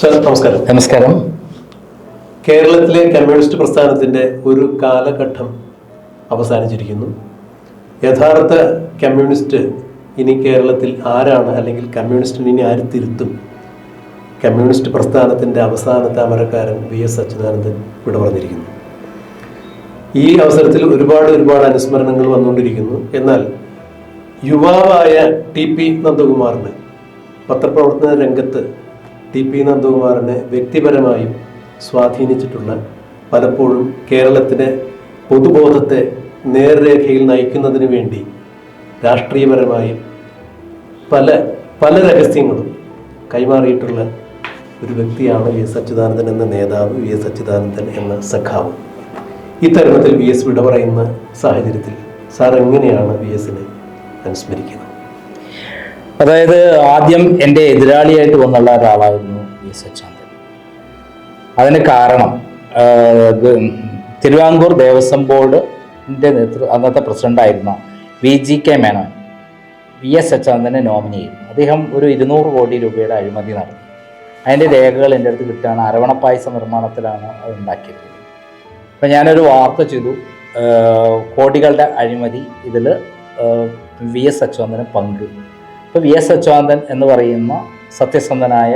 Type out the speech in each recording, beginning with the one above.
Sir നമസ്കാരം. നമസ്കാരം. കേരളത്തിലെ കമ്മ്യൂണിസ്റ്റ് പ്രസ്ഥാനത്തിന്റെ ഒരു കാലഘട്ടം അവസാനിച്ചിരിക്കുന്നു. യഥാർത്ഥ കമ്മ്യൂണിസ്റ്റ് ഇനി കേരളത്തിൽ ആരാണ് അല്ലെങ്കിൽ കമ്മ്യൂണിസ്റ്റിന് ഇനി ആര് തിരുത്തും? കമ്മ്യൂണിസ്റ്റ് പ്രസ്ഥാനത്തിന്റെ അവസാനത്തെ അമരക്കാരൻ വി എസ് അച്യുതാനന്ദൻ ഇവിടെ പറഞ്ഞിരിക്കുന്നു ഈ അവസരത്തിൽ ഒരുപാട് ഒരുപാട് അനുസ്മരണങ്ങൾ വന്നുകൊണ്ടിരിക്കുന്നു. എന്നാൽ യുവാവായ ടി പി നന്ദകുമാറിന് പത്രപ്രവർത്തന രംഗത്ത് ടി പി നന്ദകുമാറിനെ വ്യക്തിപരമായും സ്വാധീനിച്ചിട്ടുള്ള പലപ്പോഴും കേരളത്തിലെ പൊതുബോധത്തെ നേർരേഖയിൽ നയിക്കുന്നതിന് വേണ്ടി രാഷ്ട്രീയപരമായും പല പല രഹസ്യങ്ങളും കൈമാറിയിട്ടുള്ള ഒരു വ്യക്തിയാണ് വി എസ് അച്യുതാനന്ദൻ എന്ന നേതാവ് വി എസ് അച്യുതാനന്ദൻ എന്ന സഖാവ്. ഇത്തരത്തിൽ വി എസ് വിട പറയുന്ന സാഹചര്യത്തിൽ സാർ എങ്ങനെയാണ് വി എസിനെ അനുസ്മരിക്കുന്നത്? അതായത് ആദ്യം എന്റെ എതിരാളിയായിട്ട് വന്നുള്ള ഒരാളായിരുന്നു വി എസ് അച്യുതാനന്ദൻ. അതിന് കാരണം തിരുവാങ്കൂർ ദേവസ്വം ബോർഡിന്റെ നേതൃ അന്നത്തെ പ്രസിഡന്റായിരുന്ന V G K Menon V S അച്യുതാനന്ദനെ nominee ചെയ്തു. അദ്ദേഹം ഒരു ഇരുന്നൂറ് കോടി രൂപയുടെ അഴിമതി നടത്തി. അതിന്റെ രേഖകൾ എന്റെ അടുത്ത് കിട്ടുകയാണ്. അരവണപ്പായസ നിർമ്മാണത്തിലാണ് അത് ഉണ്ടാക്കിയത് അപ്പം ഞാനൊരു വാർത്ത ചെയ്തു. കോടികളുടെ അഴിമതി ഇതിൽ വി എസ് അച്യുതാനന്ദന് പങ്ക്. ഇപ്പോൾ വി എസ് അച്യുതാനന്ദൻ എന്ന് പറയുന്ന സത്യസന്ധനായ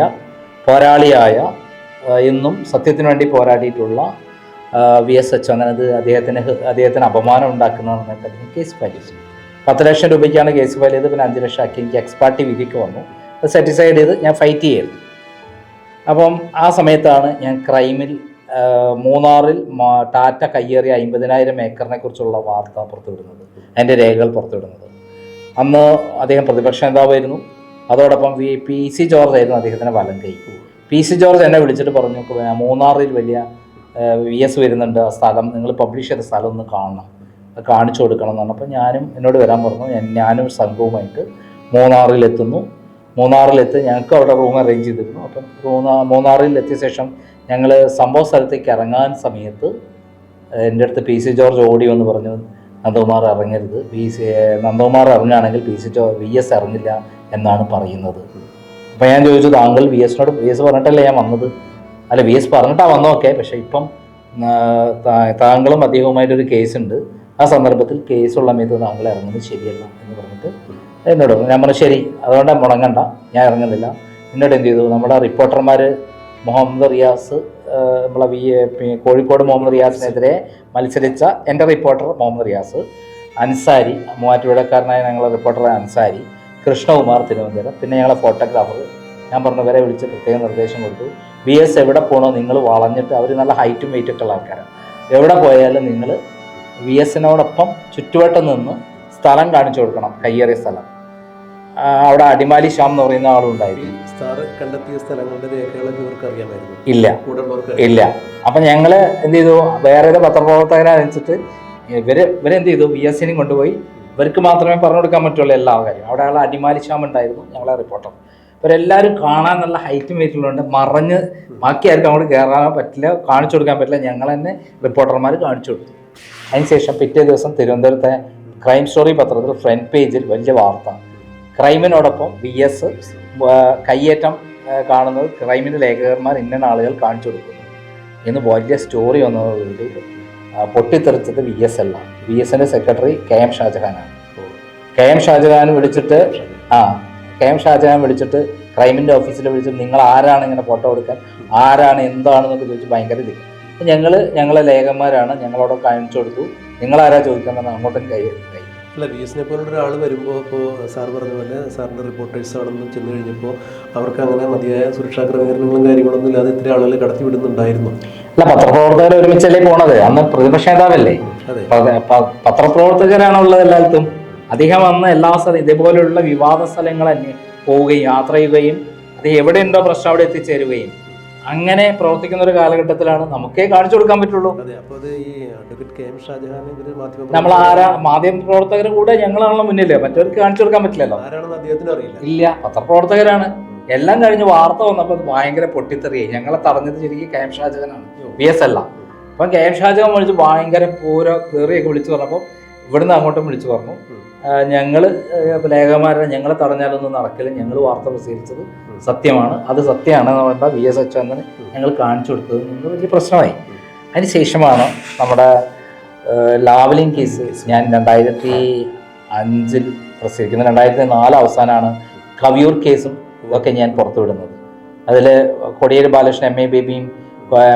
പോരാളിയായ എന്നും സത്യത്തിന് വേണ്ടി പോരാടിയിട്ടുള്ള വി എസ് അച്യുതാനന്ദൻ. അത് അദ്ദേഹത്തിന് അദ്ദേഹത്തിന് അപമാനം ഉണ്ടാക്കുന്നതെന്ന് അദ്ദേഹം കേസ് ഫയൽ ചെയ്തു. പത്ത് ലക്ഷം രൂപയ്ക്കാണ് കേസ് ഫയൽ ചെയ്ത് പിന്നെ അഞ്ച് ലക്ഷം ആക്കി എനിക്ക് എക്സ്പാർട്ടി വിധിക്ക് വന്നു. അത് സാറ്റിസ്ഫൈഡ് ചെയ്ത് ഞാൻ ഫൈറ്റ് ചെയ്യായിരുന്നു അപ്പം ആ സമയത്താണ് ഞാൻ ക്രൈമിൽ മൂന്നാറിൽ ടാറ്റ കയ്യേറിയ അമ്പതിനായിരം ഏക്കറിനെ കുറിച്ചുള്ള വാർത്ത പുറത്തുവിടുന്നത്. അതിന്റെ രേഖകൾ പുറത്തുവിടുന്നത്. അന്ന് അദ്ദേഹം പ്രതിപക്ഷ നേതാവായിരുന്നു. അതോടൊപ്പം പി സി ജോർജ് ആയിരുന്നു അദ്ദേഹത്തിന്റെ വലം കൈ. പി സി ജോർജ് എന്നെ വിളിച്ചിട്ട് പറഞ്ഞു "പിന്നെ മൂന്നാറിൽ വലിയ വി എസ് വരുന്നുണ്ട് ആ സ്ഥലം. നിങ്ങൾ പബ്ലിഷ് ചെയ്ത സ്ഥലം ഒന്ന് കാണണം. അത് കാണിച്ചു കൊടുക്കണം എന്ന് പറഞ്ഞപ്പോൾ ഞാനും എന്നോട് വരാൻ പറഞ്ഞു. ഞാനും സംഘവുമായിട്ട് മൂന്നാറിലെത്തുന്നു. മൂന്നാറിലെത്തി ഞങ്ങൾക്ക് അവിടെ റൂം അറേഞ്ച് ചെയ്തിരുന്നു. അപ്പം മൂന്നാ മൂന്നാറിൽ എത്തിയ ശേഷം ഞങ്ങൾ സംഭവ സ്ഥലത്തേക്ക് ഇറങ്ങാൻ സമയത്ത് എന്റെ അടുത്ത് പി സി ജോർജ് ഓടി എന്ന് പറഞ്ഞു നന്ദകുമാർ ഇറങ്ങരുത്. പി സി നന്ദകുമാർ ഇറങ്ങുകയാണെങ്കിൽ പി സി ടോ വി എസ് ഇറങ്ങില്ല എന്നാണ് പറയുന്നത്. അപ്പം ഞാൻ ചോദിച്ചു താങ്കൾ വി എസിനോട് വി എസ് പറഞ്ഞിട്ടല്ലേ ഞാൻ വന്നത്? അല്ല വി എസ് പറഞ്ഞിട്ടാണ് വന്നോക്കെ പക്ഷേ ഇപ്പം താങ്കളും അദ്ദേഹവുമായിട്ടൊരു കേസുണ്ട്. ആ സന്ദർഭത്തിൽ കേസുള്ള സമയത്ത് താങ്കൾ ഇറങ്ങുന്നത് ശരിയല്ല എന്ന് പറഞ്ഞിട്ട് എന്നോട് ഞാൻ പറഞ്ഞു ശരി അതുകൊണ്ട് മുടങ്ങണ്ട ഞാൻ ഇറങ്ങുന്നില്ല. എന്നോട് എന്ത് ചെയ്തു? നമ്മുടെ റിപ്പോർട്ടർമാർ മുഹമ്മദ് റിയാസ് നമ്മളെ വി കോഴിക്കോട് മുഹമ്മദ് റിയാസിനെതിരെ മത്സരിച്ച എന്റെ റിപ്പോർട്ടർ മുഹമ്മദ് റിയാസ് അൻസാരി മൂവാറ്റുപുഴക്കാരനായ ഞങ്ങളുടെ റിപ്പോർട്ടർ അൻസാരി കൃഷ്ണകുമാർ തിരുവനന്തപുരം പിന്നെ ഞങ്ങളെ ഫോട്ടോഗ്രാഫർ ഞാൻ പറഞ്ഞവരെ വിളിച്ച് പ്രത്യേക നിർദ്ദേശം കൊടുത്തു. ബി എസ് എവിടെ പോകണോ നിങ്ങൾ വളഞ്ഞിട്ട് അവർ നല്ല ഹൈറ്റും വെയിറ്റും ഒക്കെ ഉള്ള ആൾക്കാരാണ് എവിടെ പോയാലും നിങ്ങൾ വി എസിനോടൊപ്പം ചുറ്റുവട്ടം നിന്ന് സ്ഥലം കാണിച്ചു കൊടുക്കണം കയ്യേറിയ സ്ഥലം. അവിടെ അടിമാലി ശ്യാം എന്ന് പറയുന്ന ആളുണ്ടായിരുന്നു സ്റ്റാർ കണ്ടെത്തിയ സ്ഥലങ്ങളുടെ രേഖകളൊക്കെ ഇവർക്ക് അറിയാമായിരുന്നു. ഇല്ല. ഇല്ല. അപ്പൊ ഞങ്ങൾ എന്ത് ചെയ്തു? വേറെ ഏതോ പത്രപ്രവർത്തകരെ അനുസരിച്ച് ഇവർ ഇവരെന്ത് ചെയ്തു? വി എസ് സിനെയും കൊണ്ടുപോയി. ഇവർക്ക് മാത്രമേ പറഞ്ഞു കൊടുക്കാൻ പറ്റുള്ളൂ എല്ലാ കാര്യം അവിടെ ആൾ അടിമാലി ശ്യാം ഉണ്ടായിരുന്നു ഞങ്ങളെ റിപ്പോർട്ടർ ഇവരെല്ലാവരും കാണാൻ നല്ല ഹൈറ്റും വെയിറ്റുള്ളതുകൊണ്ട് മറഞ്ഞ് ബാക്കി ആർക്കും അങ്ങോട്ട് കയറാൻ പറ്റില്ല കാണിച്ചു കൊടുക്കാൻ പറ്റില്ല. ഞങ്ങൾ തന്നെ റിപ്പോർട്ടർമാർ കാണിച്ചു കൊടുത്തു. അതിനുശേഷം പിറ്റേ ദിവസം തിരുവനന്തപുരത്തെ ക്രൈം സ്റ്റോറി പത്രത്തിൽ ഫ്രണ്ട് പേജിൽ വലിയ വാർത്ത. ക്രൈമിനോടൊപ്പം വി എസ് കയ്യേറ്റം കാണുന്നത് ക്രൈമിന് ലേഖകന്മാർ ഇന്ന ആളുകൾ കാണിച്ചു കൊടുക്കുന്നു എന്ന് വലിയ സ്റ്റോറി വന്നതോടുകൂടി പൊട്ടിത്തെറിച്ചത് വി എസ് അല്ല വി എസിന്റെ സെക്രട്ടറി കെ എം ഷാജഹാനാണ് കെ എം ഷാജഹാൻ വിളിച്ചിട്ട് ആ കെ എം ഷാജഹാൻ വിളിച്ചിട്ട് ക്രൈമിന്റെ ഓഫീസിൽ വിളിച്ചിട്ട് നിങ്ങൾ ആരാണ് ഇങ്ങനെ ഫോട്ടോ എടുക്കാൻ ആരാണ് എന്താണെന്നൊക്കെ ചോദിച്ച് ഭയങ്കര ഇത്. ഞങ്ങൾ ഞങ്ങളെ ലേഖന്മാരാണ് ഞങ്ങളോട് കാണിച്ചു കൊടുത്തു. നിങ്ങളാരാ ചോദിക്കുന്നത് അങ്ങോട്ടും കൈ അല്ല ബി എസിനെ പോലുള്ള ഒരാൾ വരുമ്പോൾ ഇപ്പോൾ സാർ പറഞ്ഞ പോലെ സാറിന്റെ റിപ്പോർട്ടേഴ്സ് ആണെന്ന് ചെന്ന് കഴിഞ്ഞപ്പോൾ അവർക്ക് അങ്ങനെ മതിയായ സുരക്ഷാ ക്രമീകരണങ്ങളും കാര്യങ്ങളൊന്നും ഇല്ലാതെ ഇത്ര ആളുകൾ കടത്തി വിടുന്നുണ്ടായിരുന്നു. അല്ല പത്രപ്രവർത്തകർ ഒരുമിച്ചല്ലേ പോണത്? അന്ന് പ്രതിപക്ഷ നേതാവല്ലേ? പത്രപ്രവർത്തകരാണ് ഉള്ളത് എല്ലായിടത്തും. അദ്ദേഹം അന്ന് എല്ലാ സ്ഥലം ഇതേപോലെയുള്ള വിവാദ സ്ഥലങ്ങൾ പോവുകയും യാത്ര ചെയ്യുകയും അത് എവിടെയുണ്ടോ പ്രശ്നം അവിടെ എത്തിച്ചേരുകയും അങ്ങനെ പ്രവർത്തിക്കുന്ന ഒരു കാലഘട്ടത്തിലാണ് നമുക്കേ കാണിച്ചു കൊടുക്കാൻ പറ്റുള്ളൂ. നമ്മൾ ആരാ മാധ്യമ പ്രവർത്തകരുടെ കൂടെ ഞങ്ങളാണല്ലോ മുന്നില്ലേ മറ്റവർക്ക് കാണിച്ചു കൊടുക്കാൻ പറ്റില്ലല്ലോ. ഇല്ല പത്രപ്രവർത്തകരാണ്. എല്ലാം കഴിഞ്ഞ് വാർത്ത വന്നപ്പോൾ അത് ഭയങ്കര പൊട്ടിത്തെറിയായി. ഞങ്ങളെ തടഞ്ഞത് ശരിക്കും കെ എം ഷാജകനാണ് വി എസ് അല്ല അപ്പം കെ എം ഷാജകൻ വിളിച്ച് ഭയങ്കര പൂര കയറിയൊക്കെ വിളിച്ചു പറഞ്ഞപ്പോൾ ഇവിടുന്ന് അങ്ങോട്ടും വിളിച്ചു പറഞ്ഞു. ഞങ്ങൾ ലേഖകന്മാരെ ഞങ്ങളെ തടഞ്ഞാലൊന്നും നടക്കില്ല. ഞങ്ങൾ വാർത്ത പ്രസിദ്ധീകരിച്ചത് സത്യമാണ്. അത് സത്യമാണെന്ന് പറയുമ്പോൾ വി എസ് അച്യുതന് ഞങ്ങൾ കാണിച്ചു കൊടുത്തത്. നിന്ന് വലിയ പ്രശ്നമായി. അതിന് ശേഷമാണ് നമ്മുടെ ലാവലിംഗ് കേസ് ഞാൻ രണ്ടായിരത്തി അഞ്ചിൽ പ്രസിദ്ധീകരിക്കുന്നത്. രണ്ടായിരത്തി നാല് അവസാനമാണ് കവിയൂർ കേസും ഇതൊക്കെ ഞാൻ പുറത്തുവിടുന്നത് അതിൽ കൊടിയേരി ബാലകൃഷ്ണൻ എം എ ബേബിയും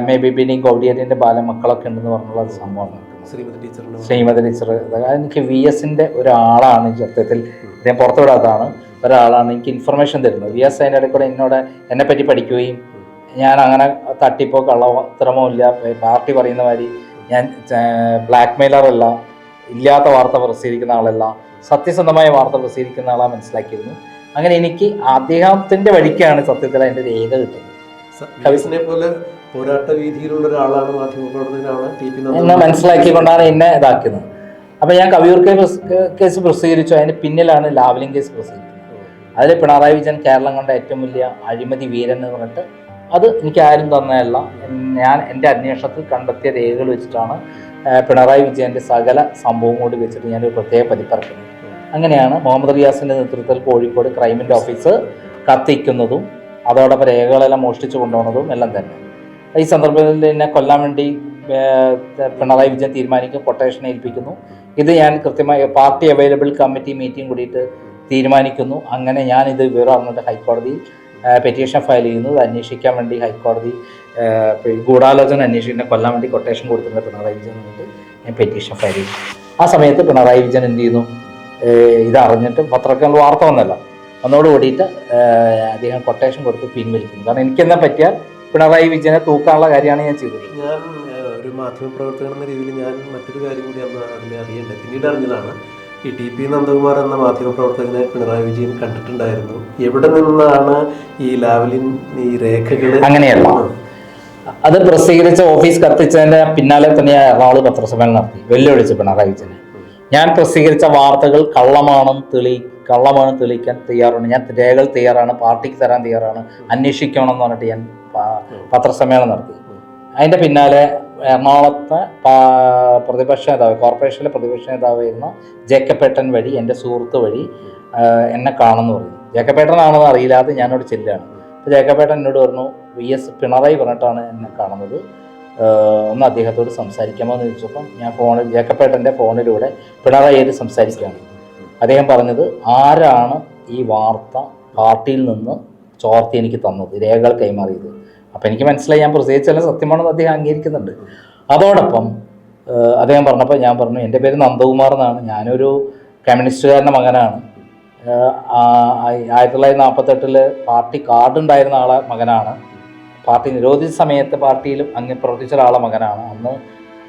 എം എ ബേബിന്റെയും കൊടിയേരിന്റെ ബാലമക്കളൊക്കെ ഉണ്ടെന്ന് പറഞ്ഞുള്ള ഒരു സംഭവം നടക്കുന്നത് ശ്രീമതി ടീച്ചർ. എനിക്ക് വി എസിന്റെ ഒരാളാണ് സത്യത്തിൽ ഞാൻ പുറത്തുവിടാത്തതാണ്. ഒരാളാണ് എനിക്ക് ഇൻഫർമേഷൻ തരുന്നത്. വി എസ് അതിന്റെ ഇടയ്ക്കൂടെ എന്നോട് എന്നെ പറ്റി പഠിക്കുകയും ഞാൻ അങ്ങനെ തട്ടിപ്പോ കള്ളത്തരമോ ഇല്ല. പാർട്ടി പറയുന്ന മാതിരി ഞാൻ ബ്ലാക്ക് മെയിലർ അല്ല. ഇല്ലാത്ത വാർത്ത പ്രസിദ്ധീകരിക്കുന്ന ആളല്ല. സത്യസന്ധമായ വാർത്ത പ്രസിദ്ധീകരിക്കുന്ന ആളാ മനസ്സിലാക്കിയിരുന്നു. അങ്ങനെ എനിക്ക് അദ്ദേഹത്തിന്റെ വഴിക്കാണ് സത്യത്തിൽ അതിന്റെ രേഖ കിട്ടുന്നത് കവിസിനെ പോലെ പോരാട്ട രീതിയിലുള്ള ഒരാളാണ് മാധ്യമപ്രവർത്തകനാണ് ടി പി മനസ്സിലാക്കിക്കൊണ്ടാണ് എന്നെ ഇതാക്കുന്നത് അപ്പൊ ഞാൻ കവിയൂർ കേസ് കേസ് പ്രസിദ്ധീകരിച്ചു. അതിന് പിന്നിലാണ് ലാവലിംഗ് കേസ് പ്രസിദ്ധീകരിച്ചത് അതിൽ പിണറായി വിജയൻ കേരളം കണ്ട ഏറ്റവും വലിയ അഴിമതി വീരൻ എന്ന് പറഞ്ഞിട്ട് അത് എനിക്ക് ആരും തന്നതല്ല. ഞാൻ എന്റെ അന്വേഷണത്തിൽ കണ്ടെത്തിയ രേഖകൾ വെച്ചിട്ടാണ് പിണറായി വിജയന്റെ സകല സംഭവം കൂടി വെച്ചിട്ട് ഞാനൊരു പ്രത്യേക പതിപ്പിറക്കുന്നത്. അങ്ങനെയാണ് മുഹമ്മദ് റിയാസിന്റെ നേതൃത്വത്തിൽ കോഴിക്കോട് ക്രൈമിന്റെ ഓഫീസ് കത്തിക്കുന്നതും അതോടൊപ്പം രേഖകളെല്ലാം മോഷ്ടിച്ചു കൊണ്ടുപോകുന്നതും എല്ലാം തന്നെ. ഈ സന്ദർഭത്തിൽ എന്നെ കൊല്ലാൻ വേണ്ടി പിണറായി വിജയൻ തീരുമാനിക്കും കൊട്ടേഷൻ ഏൽപ്പിക്കുന്നു. ഇത് ഞാൻ കൃത്യമായി പാർട്ടി അവൈലബിൾ കമ്മിറ്റി മീറ്റിംഗ് കൂടിയിട്ട് തീരുമാനിക്കുന്നു. അങ്ങനെ ഞാൻ ഇത് വിവരം അറിഞ്ഞിട്ട് ഹൈക്കോടതിയിൽ പെറ്റീഷൻ ഫയൽ ചെയ്യുന്നു. ഇത് അന്വേഷിക്കാൻ വേണ്ടി ഹൈക്കോടതി ഗൂഢാലോചന അന്വേഷിക്കുന്ന കൊല്ലാൻ വേണ്ടി കൊട്ടേഷൻ കൊടുത്തിട്ടുണ്ട് പിണറായി വിജയൻ വേണ്ടി ഞാൻ പെറ്റീഷൻ ഫയൽ ചെയ്തു. ആ സമയത്ത് പിണറായി വിജയൻ എന്ത് ചെയ്യുന്നു? ഇത് അറിഞ്ഞിട്ട് പത്രക്കാർ വാർത്ത വന്നല്ലോ. ഒന്നോട് കൂടിയിട്ട് അദ്ദേഹം കൊട്ടേഷൻ കൊടുത്ത് പിൻവലിക്കുന്നു കാരണം എനിക്കെന്താ പറ്റിയാൽ പിണറായി വിജയനെ തൂക്കാനുള്ള കാര്യമാണ് ഞാൻ ചെയ്തത്. ഞാൻ ഒരു മാധ്യമപ്രവർത്തകൻ എന്ന രീതിയിൽ ഞാൻ മറ്റൊരു കാര്യം കൂടി അന്ന് അതിൽ അറിയേണ്ടത് പിന്നീട് അറിഞ്ഞതാണ് ഈ ടി പി നന്ദകുമാർ എന്ന മാധ്യമപ്രവർത്തകനെ പിണറായി വിജയൻ കണ്ടിട്ടുണ്ടായിരുന്നു. എവിടെ നിന്നാണ് ഈ ലാവലിൻ ഈ രേഖകൾ അങ്ങനെയല്ല. അത് പ്രസിദ്ധീകരിച്ച ഓഫീസ് കത്തിച്ചതിന്റെ പിന്നാലെ തന്നെ ഞാൻ എറണാകുളം പത്രസമ്മേളനം നടത്തി. വെല്ലുവിളിച്ച് പിണറായി വിജയനെ. ഞാൻ പ്രസിദ്ധീകരിച്ച വാർത്തകൾ കള്ളമാണെന്ന് തെളി കള്ളമാണെന്ന് തെളിയിക്കാൻ തയ്യാറാണ് ഞാൻ രേഖകൾ തയ്യാറാണ് പാർട്ടിക്ക് തരാൻ തയ്യാറാണ്. അന്വേഷിക്കണം എന്ന് പറഞ്ഞിട്ട് ഞാൻ പത്രസമ്മേളനം നടത്തി. അതിന്റെ പിന്നാലെ എറണാകുളത്തെ പ്രതിപക്ഷ നേതാവ് കോർപ്പറേഷനിലെ പ്രതിപക്ഷ നേതാവായിരുന്ന ജേക്കപ്പേട്ടൻ വഴി എന്റെ സുഹൃത്ത് വഴി എന്നെ കാണുമെന്ന് പറഞ്ഞു. ജേക്കപ്പേട്ടനാണെന്ന് അറിയില്ലാതെ ഞാനോട് ചെല്ലുകയാണ്. അപ്പോൾ ജേക്കപ്പേട്ടൻ എന്നോട് പറഞ്ഞു വി എസ് പിണറായി പറഞ്ഞിട്ടാണ് എന്നെ കാണുന്നത്. ഒന്ന് അദ്ദേഹത്തോട് സംസാരിക്കാമോ എന്ന് ചോദിച്ചപ്പം ഞാൻ ഫോണിൽ ജേക്കപ്പേട്ടന്റെ ഫോണിലൂടെ പിണറായിയോട് സംസാരിക്കുകയാണ്. അദ്ദേഹം പറഞ്ഞത് ആരാണ് ഈ വാർത്ത പാർട്ടിയിൽ നിന്ന് ചോർത്തി എനിക്ക് തന്നത്? രേഖകൾ കൈമാറിയത്. അപ്പം എനിക്ക് മനസ്സിലായി ഞാൻ പ്രത്യേകിച്ചല്ല സത്യമാണെന്ന് അദ്ദേഹം അംഗീകരിക്കുന്നുണ്ട്. അതോടൊപ്പം അദ്ദേഹം പറഞ്ഞപ്പോൾ ഞാൻ പറഞ്ഞു എന്റെ പേര് നന്ദകുമാർ എന്നാണ്. ഞാനൊരു കമ്മ്യൂണിസ്റ്റുകാരന്റെ മകനാണ്. ആയിരത്തി തൊള്ളായിരത്തി നാൽപ്പത്തെട്ടിൽ പാർട്ടി കാർഡ് ഉണ്ടായിരുന്ന ആളെ മകനാണ്. പാർട്ടി നിരോധിച്ച സമയത്ത് പാർട്ടിയിലും അങ്ങ് പ്രവർത്തിച്ച ഒരാളെ മകനാണ്. അന്ന്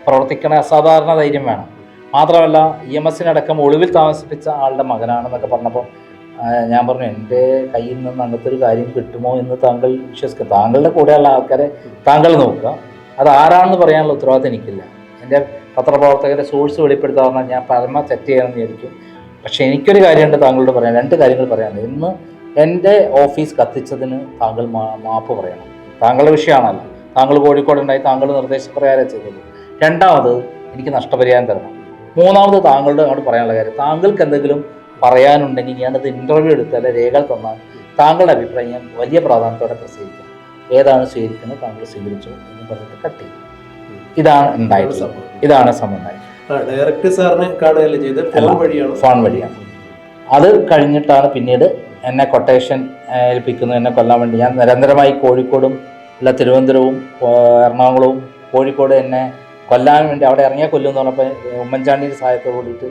പ്രവർത്തിക്കണ അസാധാരണ ധൈര്യം വേണം. മാത്രമല്ല ഇ എം എസിനടക്കം ഒളിവിൽ താമസിപ്പിച്ച ആളുടെ മകനാണെന്നൊക്കെ പറഞ്ഞപ്പോൾ ഞാൻ പറഞ്ഞു എന്റെ കയ്യിൽ നിന്ന് അങ്ങനത്തെ ഒരു കാര്യം കിട്ടുമോ എന്ന് താങ്കൾ വിശ്വസിക്കുക താങ്കളുടെ കൂടെയുള്ള ആൾക്കാരെ താങ്കൾ നോക്കുക. അത് ആരാണെന്ന് പറയാനുള്ള ഉത്തരവാദിത്തം എനിക്കില്ല. എന്റെ പത്രപ്രവർത്തകരെ സോഴ്സ് വെളിപ്പെടുത്താൻ പറഞ്ഞാൽ ഞാൻ പരമ തെറ്റ് ചെയ്യണമെന്ന് വിചാരിക്കും. പക്ഷേ എനിക്കൊരു കാര്യമുണ്ട് താങ്കളോട് പറയാൻ രണ്ട് കാര്യങ്ങൾ പറയാനുണ്ട്. ഇന്ന് എന്റെ ഓഫീസ് കത്തിച്ചതിന് താങ്കൾ മാപ്പ് പറയണം. താങ്കളുടെ വിഷയമാണല്ലോ. താങ്കൾ കോഴിക്കോട് ഉണ്ടായി താങ്കൾ നിർദ്ദേശപ്രകാരം ചെയ്തത്. രണ്ടാമത് എനിക്ക് നഷ്ടപരിഹാരം തരണം. മൂന്നാമത് താങ്കളുടെ അങ്ങോട്ട് പറയാനുള്ള കാര്യം. താങ്കൾക്ക് എന്തെങ്കിലും പറയാനുണ്ടെങ്കിൽ ഞാനത് ഇന്റർവ്യൂ എടുത്താൽ രേഖകൾ തന്നാൽ താങ്കളുടെ അഭിപ്രായം ഞാൻ വലിയ പ്രാധാന്യത്തോടെ പ്രസിദ്ധീകരിക്കാം. ഏതാണ് സ്വീകരിക്കുന്നത്? താങ്കൾ സ്വീകരിച്ചു എന്ന് പറഞ്ഞിട്ട് കട്ട് ചെയ്യും. ഇതാണ് സംഭവം ഇതാണ് സമുദായം ഡയറക്റ്റ് സാറിനെ കാണുകയല്ലേ ചെയ്ത് ഫോൺ വഴിയാണ്? ഫോൺ വഴിയാണ് അത് കഴിഞ്ഞിട്ടാണ് പിന്നീട് എന്നെ കൊട്ടേഷൻ ഏൽപ്പിക്കുന്നു. എന്നെ കൊല്ലാൻ വേണ്ടി. ഞാൻ നിരന്തരമായി കോഴിക്കോടും അല്ല തിരുവനന്തപുരവും എറണാകുളവും കോഴിക്കോട് എന്നെ കൊല്ലാൻ വേണ്ടി അവിടെ ഇറങ്ങിയാൽ കൊല്ലും എന്ന് പറഞ്ഞപ്പോൾ ഉമ്മൻചാണ്ടിയുടെ സഹായത്തോട് കൂടിയിട്ട്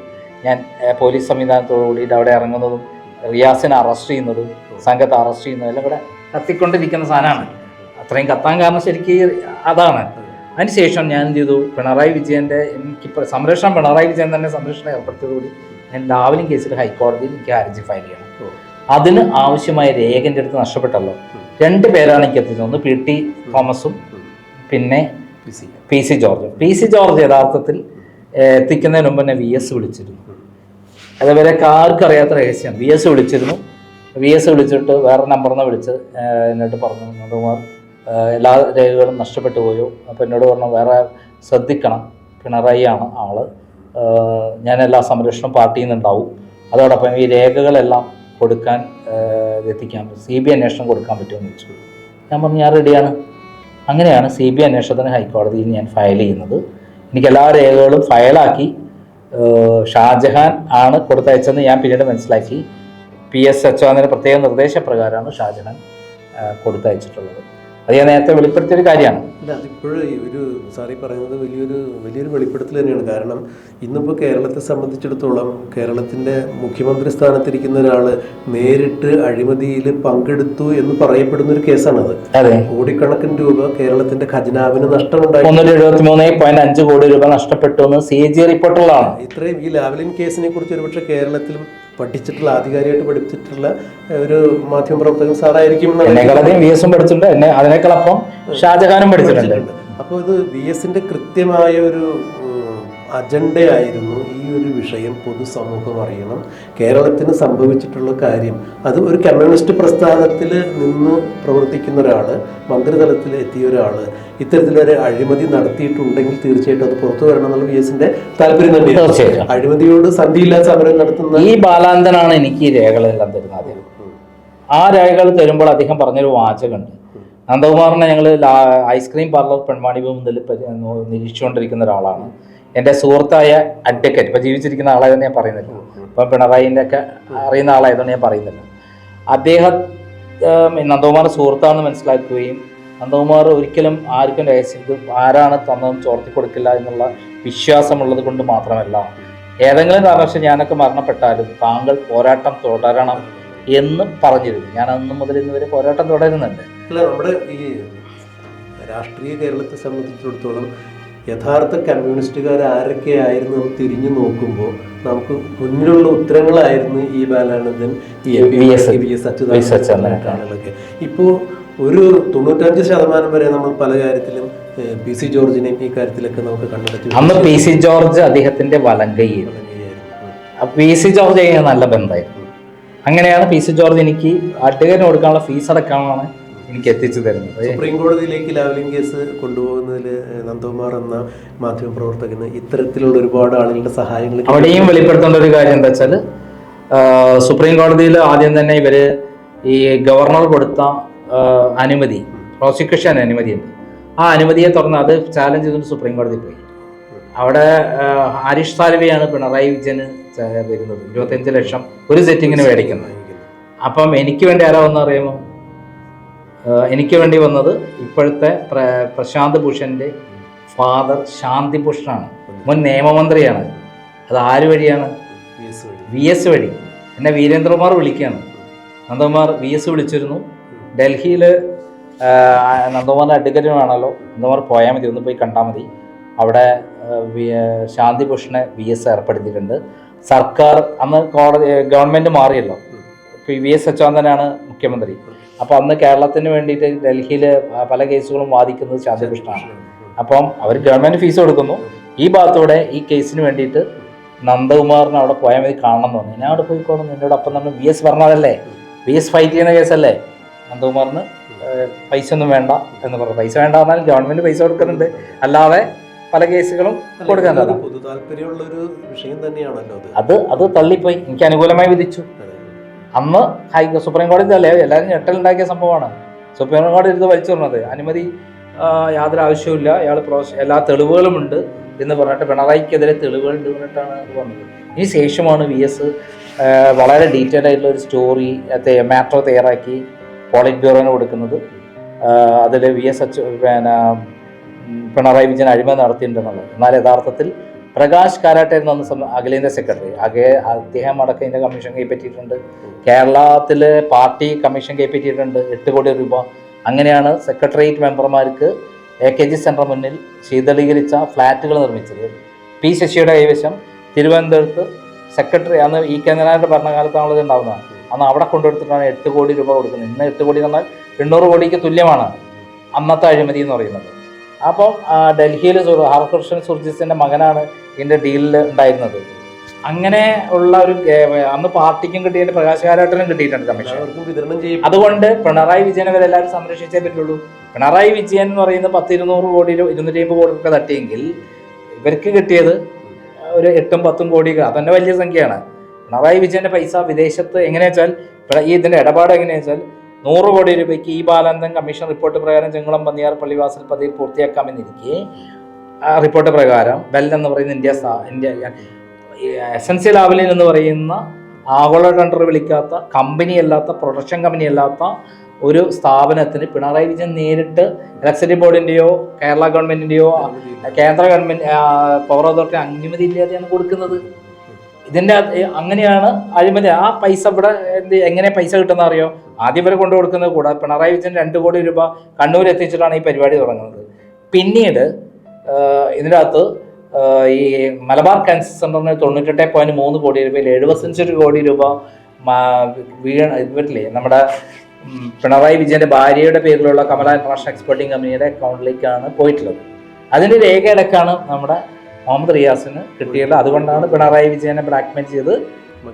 ഞാൻ പോലീസ് സംവിധാനത്തോട് കൂടിയിട്ട് അവിടെ ഇറങ്ങുന്നതും റിയാസിനെ അറസ്റ്റ് ചെയ്യുന്നതും സംഘത്തെ അറസ്റ്റ് ചെയ്യുന്നതും എല്ലാം കൂടെ കത്തിക്കൊണ്ടിരിക്കുന്ന സാധനമാണ്. അത്രയും കത്താൻ കാരണം ശരിക്കും അതാണ്. അതിനുശേഷം ഞാൻ എന്ത് ചെയ്തു? പിണറായി വിജയന്റെ എനിക്ക് സംരക്ഷണം പിണറായി വിജയൻ തന്നെ സംരക്ഷണം ഏർപ്പെടുത്തിയതോടുകൂടി ഞാൻ ലാവലിംഗ് കേസിൽ ഹൈക്കോടതിയിൽ എനിക്ക് ഹർജി ഫയൽ ചെയ്യണം. അതിന് ആവശ്യമായ രേഖന്റെ അടുത്ത് നഷ്ടപ്പെട്ടല്ലോ. രണ്ട് പേരാണ് എനിക്ക് എത്തിച്ചത്. ഒന്ന് പി ടി തോമസും പിന്നെ P C George. P C George യഥാർത്ഥത്തിൽ എത്തിക്കുന്നതിന് മുമ്പ് തന്നെ വി എസ് വിളിച്ചിരുന്നു. അതേപോലെ കാർക്ക് അറിയാത്ത രഹസ്യം വി എസ് വിളിച്ചിരുന്നു. വി എസ് വിളിച്ചിട്ട് വേറെ നമ്പറിൽ നിന്ന് വിളിച്ച് എന്നിട്ട് പറഞ്ഞു നന്ദകുമാർ എല്ലാ രേഖകളും നഷ്ടപ്പെട്ടു പോയോ? അപ്പോൾ എന്നോട് പറഞ്ഞു വേറെ ശ്രദ്ധിക്കണം. പിണറായിയാണ് ആൾ. ഞാൻ എല്ലാ സംരക്ഷണം പാർട്ടിയിൽ നിന്നുണ്ടാവും. അതോടൊപ്പം ഈ രേഖകളെല്ലാം കൊടുക്കാൻ എത്തിക്കാൻ സി ബി അന്വേഷണം കൊടുക്കാൻ പറ്റുമെന്ന് ചോദിച്ചു. ഞാൻ പറഞ്ഞു ഞാൻ റെഡിയാണ് അങ്ങനെയാണ് സി ബി അന്വേഷണത്തിന് ഹൈക്കോടതിയിൽ ഞാൻ ഫയൽ ചെയ്യുന്നത്. എനിക്ക് എല്ലാ രേഖകളും ഫയലാക്കി ഷാജഹാൻ ആണ് കൊടുത്തയച്ചതെന്ന് ഞാൻ പിന്നീട് മനസ്സിലാക്കി. പി എസ് അച്യുതാനന്ദന്റെ പ്രത്യേക നിർദ്ദേശപ്രകാരമാണ് ഷാജഹാൻ കൊടുത്തയച്ചിട്ടുള്ളത്. അത് ഞാൻ നേരത്തെ വെളിപ്പെടുത്തിയ ഒരു കാര്യമാണ് അതിപ്പോഴും ഒരു സാറി പറയുന്നത് വലിയൊരു വലിയൊരു വെളിപ്പെടുത്തൽ തന്നെയാണ്. കാരണം ഇന്നിപ്പോൾ കേരളത്തെ സംബന്ധിച്ചിടത്തോളം കേരളത്തിന്റെ മുഖ്യമന്ത്രി സ്ഥാനത്തിരിക്കുന്ന ഒരാൾ നേരിട്ട് അഴിമതിയിൽ പങ്കെടുത്തു എന്ന് പറയപ്പെടുന്ന ഒരു കേസാണത്. അത്. കോടിക്കണക്കിന് രൂപ കേരളത്തിന്റെ ഖജനാവിന് നഷ്ടമുണ്ടായി. മുന്നൂറ്റി എഴുപത്തി മൂന്ന് പോയിന്റ് അഞ്ച് കോടി രൂപ നഷ്ടപ്പെട്ടു എന്ന് സി എ ജി റിപ്പോർട്ടുകളാണ്. ഇത്രയും ഈ ലാവലിൻ കേസിനെ കുറിച്ച് ഒരുപക്ഷെ കേരളത്തിലും പഠിച്ചിട്ടുള്ള ആധികാരികമായിട്ട് പഠിപ്പിച്ചിട്ടുള്ള ഒരു മാധ്യമപ്രവർത്തകൻ സാറായിരിക്കും എന്നാണ് എന്നെക്കാളധികം വി എസും പഠിച്ചിട്ടുണ്ട്. എന്നെ അതിനേക്കാളപ്പം ഷാജഹാനും പഠിച്ചിട്ടുണ്ട്. അപ്പോൾ ഇത് വി എസിന്റെ കൃത്യമായ ഒരു അജണ്ടയായിരുന്നു ഈ ഒരു വിഷയം പൊതുസമൂഹം അറിയണം. കേരളത്തിന് സംഭവിച്ചിട്ടുള്ള കാര്യം. അത് ഒരു കമ്മ്യൂണിസ്റ്റ് പ്രസ്ഥാനത്തിൽ നിന്ന് പ്രവർത്തിക്കുന്ന ഒരാൾ മന്ത്രിതലത്തിൽ എത്തിയ ഒരാൾ ഇത്തരത്തിലൊരു അഴിമതി നടത്തിയിട്ടുണ്ടെങ്കിൽ തീർച്ചയായിട്ടും അത് പുറത്തു വരണം എന്നുള്ള വി എസിന്റെ താല്പര്യം തന്നെയാണ്. അഴിമതിയോട് സന്ധിയില്ലാത്ത സമരം നടത്തുന്ന ഈ ബാലാന്തനാണ് എനിക്ക് ഈ രേഖകളെല്ലാം തരുന്നത് ആ രേഖകൾ തരുമ്പോൾ അദ്ദേഹം പറഞ്ഞൊരു വാചകമുണ്ട്. നന്ദകുമാറിനെ ഞങ്ങൾ ഐസ്ക്രീം പാർലർ പെൺവാണിഭ മുതൽ നിരീക്ഷിച്ചുകൊണ്ടിരിക്കുന്ന ഒരാളാണ്. എന്റെ സുഹൃത്തായ അഡ്വക്കേറ്റ് ഇപ്പൊ ജീവിച്ചിരിക്കുന്ന ആളായതുകൊണ്ട് ഞാൻ പറയുന്നില്ല. ഇപ്പം പിണറായിന്റെ ഒക്കെ അറിയുന്ന ആളായതുകൊണ്ട് ഞാൻ പറയുന്നില്ല. അദ്ദേഹം നന്ദകുമാർ സുഹൃത്താണെന്ന് മനസ്സിലാക്കുകയും നന്ദകുമാർ ഒരിക്കലും ആർക്കും രഹസ്യം ആരാണ് തന്നതും ചോർത്തി കൊടുക്കില്ല എന്നുള്ള വിശ്വാസമുള്ളത് കൊണ്ട് മാത്രമല്ല ഏതെങ്കിലും കാരണവശാൽ ഞാനൊക്കെ മരണപ്പെട്ടാലും താങ്കൾ പോരാട്ടം തുടരണം എന്ന് പറഞ്ഞിരുന്നു. ഞാൻ അന്ന് മുതൽ ഇന്ന് വരെ പോരാട്ടം തുടരുന്നുണ്ട്. അല്ല നമ്മുടെ ഈ രാഷ്ട്രീയ കേരളത്തെ സംബന്ധിച്ചിടത്തോളം യഥാർത്ഥ കമ്മ്യൂണിസ്റ്റുകാർ ആരൊക്കെയായിരുന്നു എന്ന് തിരിഞ്ഞു നോക്കുമ്പോൾ നമുക്ക് മുന്നിലുള്ള ഉത്തരങ്ങളായിരുന്നു ഈ ബാലാനന്ദൻ. അച്യുതാനന്ദനൊക്കെ ഇപ്പോൾ ഒരു തൊണ്ണൂറ്റഞ്ച് ശതമാനം വരെ നമ്മൾ പല കാര്യത്തിലും പി സി ജോർജിനെയും ഈ കാര്യത്തിലൊക്കെ നമുക്ക് കണ്ടെത്തി അന്ന് പി സി ജോർജ് അദ്ദേഹത്തിന്റെ വലങ്കയിൽ പി സി ജോർജ് നല്ല ബന്ധമായിരുന്നു. അങ്ങനെയാണ് പി സി ജോർജ് എനിക്ക് അഡ്വക്കേറ്റിന് കൊടുക്കാനുള്ള ഫീസ് അടക്കമാണ് എനിക്ക് എത്തിച്ചു തരുന്നത് സുപ്രീം കോടതിയിലേക്ക് ലാവലിംഗ് കേസ് കൊണ്ടുപോകുന്നതിൽ നന്ദകുമാർ എന്ന മാധ്യമ മാധ്യമപ്രവർത്തകന് ഇത്തരത്തിലുള്ള ഒരുപാട് ആളുകളുടെ സഹായങ്ങൾ അവിടെയും വെളിപ്പെടുത്തേണ്ട ഒരു കാര്യം എന്താ വെച്ചാൽ സുപ്രീം കോടതിയിൽ ആദ്യം തന്നെ ഇവർ ഈ ഗവർണർ കൊടുത്ത അനുമതി പ്രോസിക്യൂഷൻ അനുമതിയുണ്ട് ആ അനുമതിയെ തുടർന്ന് അത് ചാലഞ്ച് ചെയ്തുകൊണ്ട് സുപ്രീം കോടതി പോയി. അവിടെ ഹരീഷ് സാൽവെയാണ് പിണറായി വിജയന് വരുന്നത്. ഇരുപത്തഞ്ച് ലക്ഷം ഒരു സെറ്റിങ്ങിന് മേടിക്കുന്നത്. അപ്പം എനിക്ക് വേണ്ടി ആരാ അറിയുമോ? എനിക്ക് വേണ്ടി വന്നത് ഇപ്പോഴത്തെ പ്ര- പ്രശാന്ത് ഭൂഷന്റെ ഫാദർ ശാന്തി ഭൂഷണാണ്. മുൻ നിയമമന്ത്രിയാണ്. അത് ആര് വഴിയാണ്? വി എസ് വഴി. എന്നെ വീരേന്ദ്രകുമാർ വിളിക്കുകയാണ്. നന്ദകുമാർ വി എസ് വിളിച്ചിരുന്നു. ഡൽഹിയിൽ നന്ദകുമാറിന്റെ അഡ്വക്കറ്റ് വേണമല്ലോ. നന്ദകുമാർ പോയാൽ മതി ഒന്ന് പോയി കണ്ടാൽ മതി. അവിടെ ആ, വി- ആ, ശാന്തി ഭൂഷണെ വി എസ് ഏർപ്പെടുത്തിയിട്ടുണ്ട്. സർക്കാർ അന്ന് കോടതി ഗവൺമെന്റ് മാറിയല്ലോ. ഇപ്പോൾ വി എസ് അച്യുതാനന്ദനാണ് മുഖ്യമന്ത്രി. അപ്പോൾ അന്ന് കേരളത്തിന് വേണ്ടിയിട്ട് ഡൽഹിയിൽ പല കേസുകളും വാദിക്കുന്നത് ശാന്തികൃഷ്ണനാണ്. അപ്പം അവർ ഗവൺമെന്റ് ഫീസ് കൊടുക്കുന്നു. ഈ ഭാഗത്തൂടെ ഈ കേസിന് വേണ്ടിയിട്ട് നന്ദകുമാറിന് അവിടെ പോയാൽ മതി കാണണം എന്ന് പറഞ്ഞു. ഞാൻ അവിടെ പോയിക്കോളും. എന്നോട് അപ്പം നമ്മൾ വി എസ് പറഞ്ഞതല്ലേ വി എസ് ഫൈറ്റ് ചെയ്യുന്ന കേസല്ലേ? നന്ദകുമാറിന് പൈസ ഒന്നും വേണ്ട എന്ന് പറഞ്ഞു. പൈസ വേണ്ട എന്നാൽ ഗവൺമെന്റ് പൈസ കൊടുക്കുന്നുണ്ട്. അല്ലാതെ പല കേസുകളും കൊടുക്കാൻ പൊതു താല്പര്യമുള്ള ഒരു വിഷയം തന്നെയാണല്ലോ അത്. അത് തള്ളിപ്പോയി. എനിക്ക് അനുകൂലമായി വിധിച്ചു. അന്ന് ഹൈ സുപ്രീം കോടതി അല്ലേ? എല്ലാവരും ഞെട്ടലുണ്ടാക്കിയ സംഭവമാണ്. സുപ്രീം കോടതി ഇത് വലിച്ചു പറഞ്ഞത് അനുമതി യാതൊരു ആവശ്യവുമില്ല ഇയാൾ പ്രോസ് എല്ലാ തെളിവുകളും ഉണ്ട് എന്ന് പറഞ്ഞിട്ട് പിണറായിക്കെതിരെ തെളിവുകളുണ്ട് പറഞ്ഞിട്ടാണ് അത് പറഞ്ഞത്. ഇതിന് ശേഷമാണ് വി എസ് വളരെ ഡീറ്റെയിൽ ആയിട്ടുള്ള ഒരു സ്റ്റോറി മാറ്റർ തയ്യാറാക്കി പോളിറ്റ് ബ്യൂറോന് കൊടുക്കുന്നത്. അതിൽ വി എസ് എച്ച് പിന്നെ പിണറായി വിജയൻ അഴിമതി നടത്തിയിട്ടുണ്ടെന്നുള്ളത്. എന്നാൽ യഥാർത്ഥത്തിൽ പ്രകാശ് കാരാട്ടായിരുന്നു അന്ന് സം- അഖിലേന്ത്യാ സെക്രട്ടറി അകെ അദ്ദേഹം അടക്കം ഇതിന്റെ കമ്മീഷൻ കൈപ്പറ്റിയിട്ടുണ്ട്. കേരളത്തിലെ പാർട്ടി കമ്മീഷൻ കൈപ്പറ്റിയിട്ടുണ്ട്. എട്ട് കോടി രൂപ. അങ്ങനെയാണ് സെക്രട്ടേറിയറ്റ് മെമ്പർമാർക്ക് എ കെ ജി സെന്റർ മുന്നിൽ ശീതളീകരിച്ച ഫ്ലാറ്റുകൾ നിർമ്മിച്ചത്. പി ശശിയുടെ കൈവശം തിരുവനന്തപുരത്ത് സെക്രട്ടറി അന്ന് ഇ കെ നായരുടെ ഭരണകാലത്താണുള്ളത് ഉണ്ടാവുന്നതാണ് അന്ന് അവിടെ കൊണ്ടുവരുത്തിട്ടാണ് എട്ട് കോടി രൂപ കൊടുക്കുന്നത്. ഇന്ന് എട്ട് കോടി എന്നാൽ എണ്ണൂറ് കോടിക്ക് തുല്യമാണ് അന്നത്തെ അഴിമതി എന്ന് പറയുന്നത്. അപ്പം ഡൽഹിയിൽ ഹർകൃഷ്ണൻ സുർജിത്തിന്റെ മകനാണ് ഇതിന്റെ ഡീലിൽ ഉണ്ടായിരുന്നത് അങ്ങനെ ഉള്ള ഒരു അന്ന് പാർട്ടിക്കും കിട്ടിയിട്ട് പ്രകാശകാരാട്ടിനും കിട്ടിയിട്ടുണ്ട് കമ്മീഷൻ. വിതരണം ചെയ്യും അതുകൊണ്ട് പിണറായി വിജയനെ വരെ എല്ലാവരും സംരക്ഷിച്ചേ പറ്റുള്ളൂ. പിണറായി വിജയൻ എന്ന് പറയുന്ന പത്ത് ഇരുന്നൂറ് കോടി ഇരുന്നൂറ്റി അമ്പത് കോടി ഒക്കെ തട്ടിയെങ്കിൽ ഇവർക്ക് കിട്ടിയത് ഒരു എട്ടും പത്തും കോടി അതന്നെ വലിയ സംഖ്യയാണ്. പിണറായി വിജയന്റെ പൈസ വിദേശത്ത് എങ്ങനെയാച്ചാൽ ഈ ഇതിന്റെ ഇടപാട് എങ്ങനെയാ വെച്ചാൽ നൂറ് കോടി രൂപയ്ക്ക് ഈ ബാലാനന്ദൻ കമ്മീഷൻ റിപ്പോർട്ട് പ്രകാരം ചെങ്ങളം പന്നിയാർ പള്ളിവാസൽ പദ്ധതി പൂർത്തിയാക്കാമെന്നിരിക്കെ റിപ്പോർട്ട് പ്രകാരം വെൽ എന്ന് പറയുന്ന ഇന്ത്യ ഇന്ത്യ എസൻഷ്യൽ ആവലിൻ എന്ന് പറയുന്ന ആഗോള ടെൻഡർ വിളിക്കാത്ത കമ്പനി അല്ലാത്ത പ്രൊഡക്ഷൻ കമ്പനി അല്ലാത്ത ഒരു സ്ഥാപനത്തിന് പിണറായി വിജയൻ നേരിട്ട് ഇലക്ട്രിസിറ്റി ബോർഡിന്റെയോ കേരള ഗവൺമെന്റിന്റെയോ കേന്ദ്ര ഗവൺമെന്റ് പവർ അതോറിറ്റി അനുമതി ഇല്ലാതെയാണ് കൊടുക്കുന്നത്. ഇതിന്റെ അങ്ങനെയാണ് അഴിമതി. ആ പൈസ ഇവിടെ എന്ത് എങ്ങനെ പൈസ കിട്ടുന്ന അറിയോ? ആദ്യം ഇവരെ കൊണ്ടു കൊടുക്കുന്നത് കൂടാതെ പിണറായി വിജയൻ രണ്ട് കോടി രൂപ കണ്ണൂർ എത്തിച്ചിട്ടാണ് ഈ പരിപാടി തുടങ്ങുന്നത്. പിന്നീട് ഇതിനകത്ത് ഈ മലബാർ ക്യാൻസർ സെന്ററിന് തൊണ്ണൂറ്റെട്ട് പോയിന്റ് മൂന്ന് കോടി രൂപയിൽ എഴുപത്തഞ്ച് കോടി രൂപ വീണ ഇവരില്ലേ നമ്മുടെ പിണറായി വിജയന്റെ ഭാര്യയുടെ പേരിലുള്ള കമല ഇന്റർനാഷണൽ എക്സ്പോർട്ടിംഗ് കമ്പനിയുടെ അക്കൗണ്ടിലേക്കാണ് പോയിട്ടുള്ളത്. അതിന്റെ രേഖയടക്കാണ് നമ്മുടെ മുഹമ്മദ് റിയാസിന് കിട്ടിയത്. അതുകൊണ്ടാണ് പിണറായി വിജയനെ ബ്ലാക്ക്മെയിൽ ചെയ്ത്